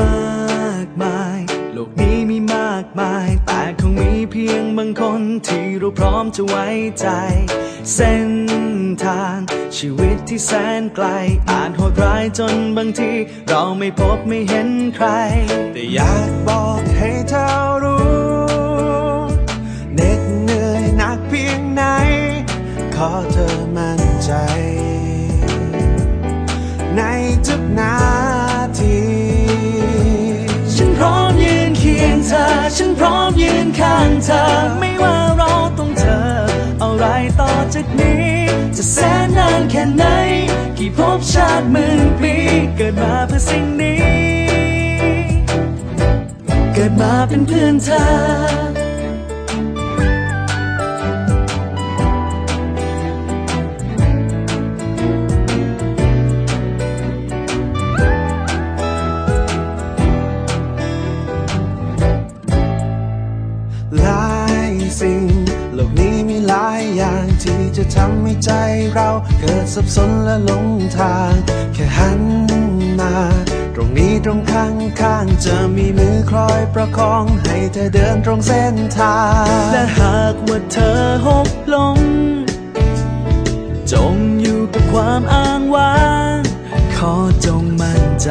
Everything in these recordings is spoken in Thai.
มากมาย โลกนี้มีมากมาย แต่คงมีเพียงบางคนที่เราพร้อมจะไว้ใจ เส้นทาง ชีวิตที่แสนไกล อาจโหดร้ายจนบางที เราไม่พบไม่เห็นใคร แต่อยากบอกให้เธอ เธอ ไม่ว่าเราต้องเจอ อะไรต่อจากนี้ จะแสนนานแค่ไหน กี่ภพชาติหมื่นปี เกิดมาเพื่อสิ่งนี้ เกิดมาเป็นเพื่อนเธอายสิ่ง โลกนี้มีหลายอย่างที่จะทำให้ใจเราเกิดสับสนและหลงทาง แค่หันมา ตรงนี้ตรงข้างข้างๆจะมีมือคอยประคองให้เธอเดินตรงเส้นทาง และหากว่าเธอหกลง จงอยู่กับความอ้างว้าง ขอจงมั่นใจ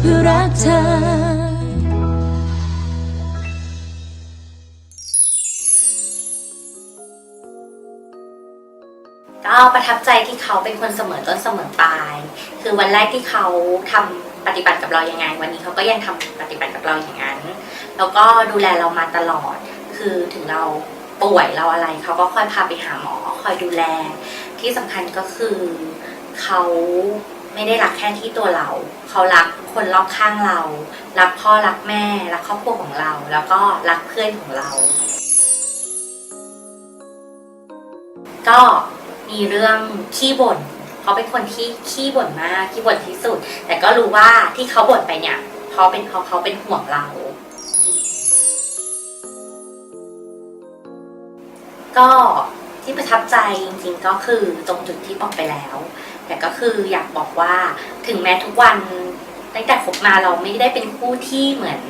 เพื่อรักเธอก็ประทับใจที่เขาเป็นคนเสมอต้นเสมอปลาย คือวันแรกที่เขาทำปฏิบัติกับเราอยังไง วันนี้เขาก็ยังทำปฏิบัติกับเราอย่างนั้น แล้วก็ดูแลเรามาตลอด คือถึงเราป่วยเราอะไร เขาก็คอยพาไปหาหมอ คอยดูแล ที่สำคัญก็คือเขา ไม่ได้รักแค่ที่ตัวเรา เขารักคนรอบข้างเรา รักพ่อรักแม่รักครอบครัวของเรา แล้วก็รักเพื่อนของเรา ก็มีเรื่องขี้บ่นเขาเป็นคนที่ขี้บ่นมากขี้บ่นที่สุด แต่ก็รู้ว่าที่เขาบ่นไปเนี่ยเพราะเป็นเพราะเขาเป็นห่วงเรา ก็ที่ประทับใจจริงๆก็คือตรงจุดที่บอกไปแล้ว แต่ก็คืออยากบอกว่าถึงแม้ทุกวันตั้งแต่คบมาเราไม่ได้เป็นคู่ที่เหมือน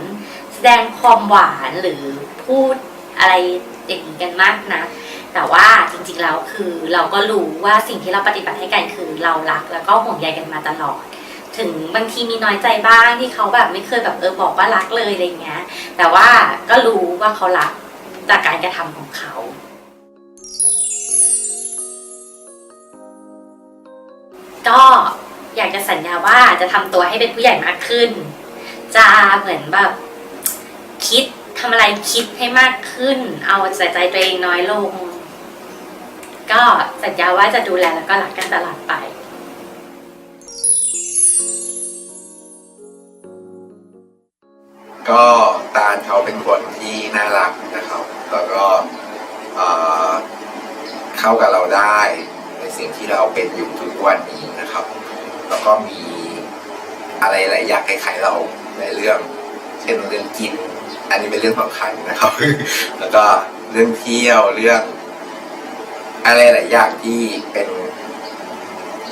แสดงความหวานหรือพูดอะไรอย่างนี้กันมากนะ แต่ว่าจริงๆแล้วคือเราก็รู้ว่าสิ่งที่เราปฏิบัติให้กันคือเรารักแล้วก็ห่วงใยกันมาตลอด ถึงบางทีมีน้อยใจบ้างที่เขาแบบไม่เคยแบบเออบอกว่ารักเลยอะไรเงี้ย แต่ว่าก็รู้ว่าเขารักจากการกระทำของเขา ก็อยากจะสัญญาว่าจะทำตัวให้เป็นผู้ใหญ่มากขึ้น จะเหมือนแบบคิดทำอะไรคิดให้มากขึ้น เอาใส่ใจตัวเองน้อยลง ก็สัญญาว่าจะดูแลแล้วก็รักกันตลอดไปก็ตาลเขาเป็นคนที่น่ารักนะครับ แล้วก็เข้ากับเราได้ ในสิ่งที่เราเป็นอยู่ทุกวันนี้ ก็มีอะไรหลายอย่างคล้ายๆเราในเรื่อง เช่นเรื่องกิน อันนี้เป็นเรื่องสำคัญนะครับ แล้วก็เรื่องเที่ยวเรื่อง อะไรหลายอย่างที่เป็น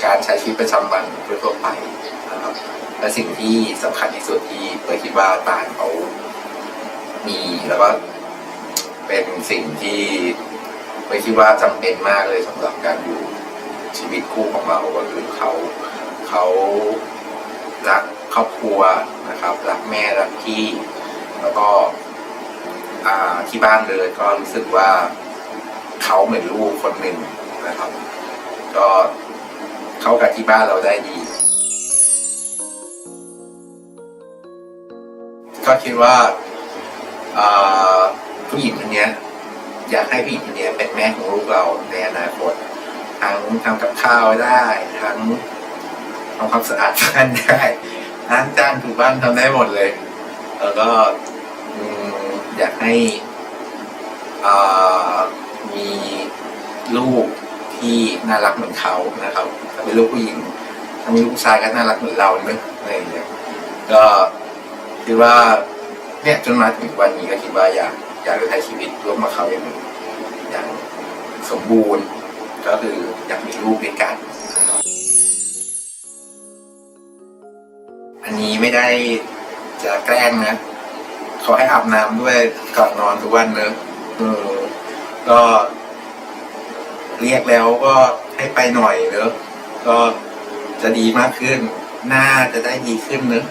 การใช้ชีวิตประจำวันทั่วไปนะครับและสิ่งที่สำคัญที่สุดที่เปิดคิดว่าตาลเขามีแล้วก็เป็นสิ่งที่เปิดคิดว่าจำเป็นมากเลยสำหรับการอยู่ชีวิตคู่ของเราก็คือเขา เขารักครอบครัวนะครับรักแม่รักพี่ แล้วก็ที่บ้านเลยก็รู้สึกว่าเขาเหมือนลูกคนหนึ่งนะครับ ก็เข้ากับที่บ้านเราได้ดีก็คิดว่าผู้หญิงคนนี้อยากให้ผู้หญิงคนนี้เป็นแม่ของลูกเราในอนาคต ทั้งทำกับข้าวได้ทั้ง ทำความสะอาดบ้านได้ล้างจานถูบ้านทำได้หมดเลย แล้วก็อยากให้มีลูกที่น่ารักเหมือนเขานะครับถ้าเป็นลูกผู้หญิงถ้ามีลูกผู้ชายก็น่ารักเหมือนเราเนอะอะไรอย่างเงี้ยก็คิดว่าเนี่ยจนมาถึงวันนี้ก็คิดว่าอยากอยากจะใช้ชีวิตร่วมกับเขาอย่างอย่างสมบูรณ์ ก็คืออยากมีลูกด้วยกัน นนี้ไม่ได้จะแกล้งนะเขาให้อาบน้ำด้วยก่อนนอนทุกวันเนอะเออก็เรียกแล้วก็ให้ไปหน่อยเนอะก็จะดีมากขึ้น หน้าจะได้ดีขึ้นเนอะ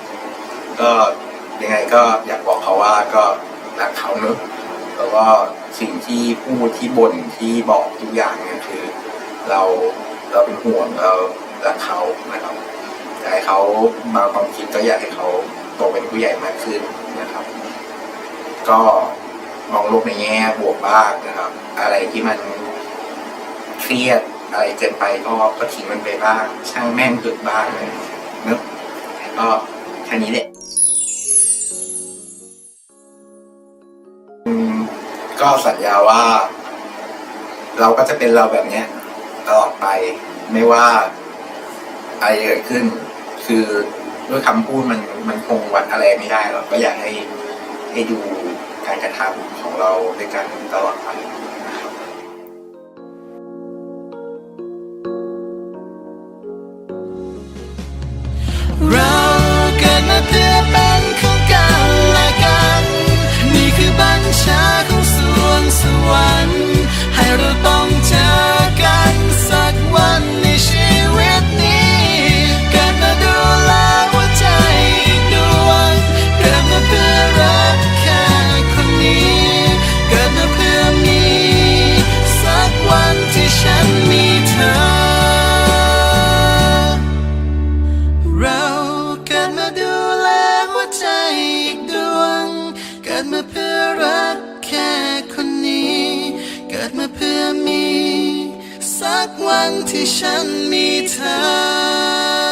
ก็ยังไงก็อยากบอกเขาว่าก็รักเขาเนอะแล้วก็สิ่งที่พูดที่บ่นที่บอกทุกอย่างเนี่ยคือ เราเราเป็นห่วงเรารักเขานะครับ อยากให้เขามาความคิดก็อยากให้เขาโตเป็นผู้ใหญ่มากขึ้นนะครับ ก็มองโลกในแง่บวกบ้างนะครับ อะไรที่มันเครียดอะไรเกินไปก็ก็ทิ้งมันไปบ้าง ช่างแม่งเกิดบ้างเลยนะก็แค่นี้แหละอืมก็สัญญาว่า เราก็จะเป็นเราแบบเนี้ยตลอดไปไม่ว่าอะไรเกิดขึ้น คือด้วยคำพูดมันมันคงวัดอะไรไม่ได้หรอกก็อยากให้ให้ดูการกระทำของเราในการตลอดไป กวันที่ฉันมีเธอ